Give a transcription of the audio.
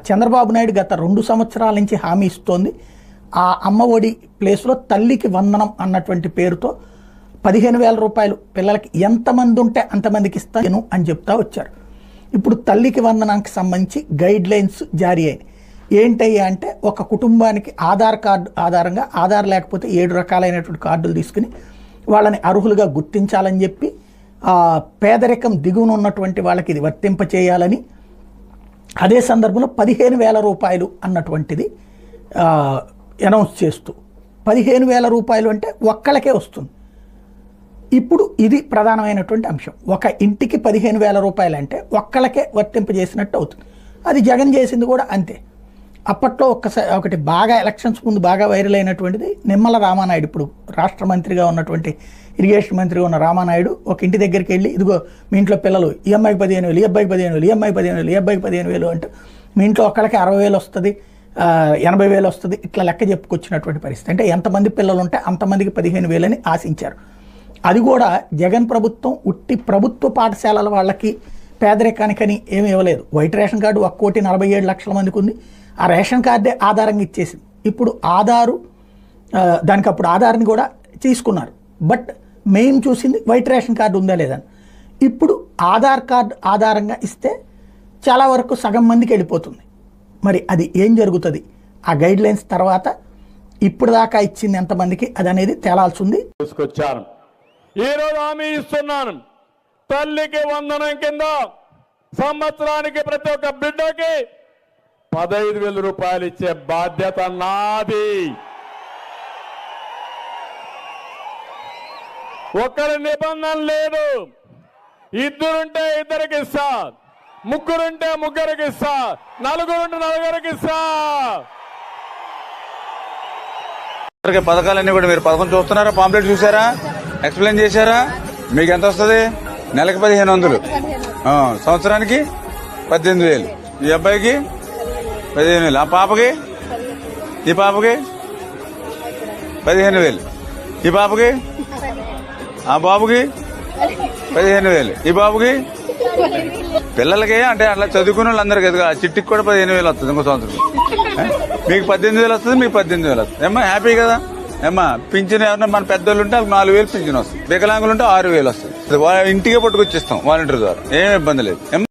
చంద్రబాబు నాయుడు గత రెండు సంవత్సరాల నుంచి హామీ ఇస్తోంది. ఆ అమ్మ ఒడి ప్లేస్లో తల్లికి వందనం అన్నటువంటి పేరుతో పదిహేను వేల రూపాయలు పిల్లలకి ఎంతమంది ఉంటే అంతమందికి ఇస్తాను అని చెప్తా వచ్చారు. ఇప్పుడు తల్లికి వందనానికి సంబంధించి గైడ్ లైన్స్ జారీ అయినాయి ఏంటయ్యా అంటే ఒక కుటుంబానికి ఆధార్ కార్డు ఆధారంగా ఆధార్ లేకపోతే ఏడు రకాలైనటువంటి కార్డులు తీసుకుని వాళ్ళని అర్హులుగా గుర్తించాలని చెప్పి ఆ, పేదరికం దిగువన ఉన్నటువంటి వాళ్ళకి ఇది వర్తింపచేయాలని అదే సందర్భంలో పదిహేను వేల రూపాయలు అన్నటువంటిది అనౌన్స్ చేస్తూ పదిహేను వేల రూపాయలు అంటే ఒక్కళ్ళకే వస్తుంది. ఇప్పుడు ఇది ప్రధానమైనటువంటి అంశం. ఒక ఇంటికి పదిహేను వేల రూపాయలు అంటే ఒక్కళ్ళకే వర్తింపజేసినట్టు అవుతుంది. అది జగన్ చేసింది కూడా అంతే. అప్పట్లో ఒక్కసారి ఒకటి బాగా ఎలక్షన్స్ ముందు బాగా వైరల్ అయినటువంటిది నిమ్మల రామానాయుడు ఇప్పుడు రాష్ట్ర మంత్రిగా ఉన్నటువంటి ఇరిగేషన్ మంత్రిగా ఉన్న రామానాయుడు ఒక ఇంటి దగ్గరికి వెళ్ళి ఇదిగో మీ ఇంట్లో పిల్లలు ఈ అమ్మాయికి పదిహేను వేలు ఈ అబ్బాయికి పదిహేను వేలు ఈ అమ్మాయికి పదిహేను వేలు ఈ అబ్బాయికి పదిహేను వేలు అంటే మీ ఇంట్లో ఒక్కళ్ళకి అరవై వేలు వస్తుంది ఎనభై వేలు వస్తుంది ఇట్లా లెక్క చెప్పుకొచ్చినటువంటి పరిస్థితి. అంటే ఎంతమంది పిల్లలు ఉంటే అంతమందికి పదిహేను వేలని ఆశించారు. అది కూడా జగన్ ప్రభుత్వం ఉట్టి ప్రభుత్వ పాఠశాలల వాళ్ళకి పేదరికానికని ఏమి ఇవ్వలేదు. వైట్ రేషన్ కార్డు ఒక్క కోటి నలభై ఏడు లక్షల మందికి ఉంది. ఆ రేషన్ కార్డే ఆధారంగా ఇచ్చేసింది. ఇప్పుడు ఆధారు దానికి అప్పుడు ఆధార్ని కూడా తీసుకున్నారు. బట్ మెయిన్ చూసింది వైట్ రేషన్ కార్డు ఉందా లేదని ఇప్పుడు ఆధార్ కార్డు ఆధారంగా ఇస్తే చాలా వరకు సగం మందికి వెళ్ళిపోతుంది. మరి అది ఏం జరుగుతుంది? ఆ గైడ్ లైన్స్ తర్వాత ఇప్పుడు దాకా ఇచ్చింది ఎంతమందికి అది అనేది తేలాల్సి ఉంది తీసుకొచ్చాను. ఈ హామీ ఇస్తున్నాను. తల్లికి వందనం కింద సంవత్సరానికి ప్రతి ఒక్క బిడ్డకి పదహైదు వేల రూపాయలు ఇచ్చే బాధ్యత నాది. ఒకరి నిబంధన లేదు. ఇద్దరుంటే ఇద్దరికి ఇస్తా. ముగ్గురుంటే ముగ్గురికి ఇస్తా. నలుగురుంటే నలుగురికి ఇస్తా. పథకాలన్నీ కూడా మీరు పథకం చూస్తున్నారా? పాంప్లెట్ చూసారా ఎక్స్ప్లెయిన్ చేశారా? మీకు ఎంత వస్తుంది? నెలకి పదిహేను వందలు. సంవత్సరానికి పద్దెనిమిది వేలు. ఈ అబ్బాయికి పదిహేను వేలు. ఆ పాపకి? ఈ పాపకి? పదిహేను వేలు. ఈ పాపకి? ఆ బాబుకి? పదిహేను వేలు. ఈ బాబుకి? పిల్లలకే అంటే అట్లా చదువుకున్న వాళ్ళందరికీ ఎదుగు ఆ చిట్టికి కూడా పదిహేను వేలు వస్తుంది ఇంకో సంవత్సరం మీకు పద్దెనిమిది వేలు వస్తుంది మీకు పద్దెనిమిది వేలు వస్తుంది. ఏమ్మా హ్యాపీ కదా? ఏమ్మా పింఛన్ ఎవరన్నా మన పెద్దోళ్ళు ఉంటే వాళ్ళకి నాలుగు వేలు పింఛన్ వస్తుంది. వికలాంగులు ఉంటే ఆరు వేలు వస్తుంది. వాళ్ళ ఇంటికే పట్టుకొచ్చిస్తాం వాలంటీర్ ద్వారా. ఏం ఇబ్బంది లేదు.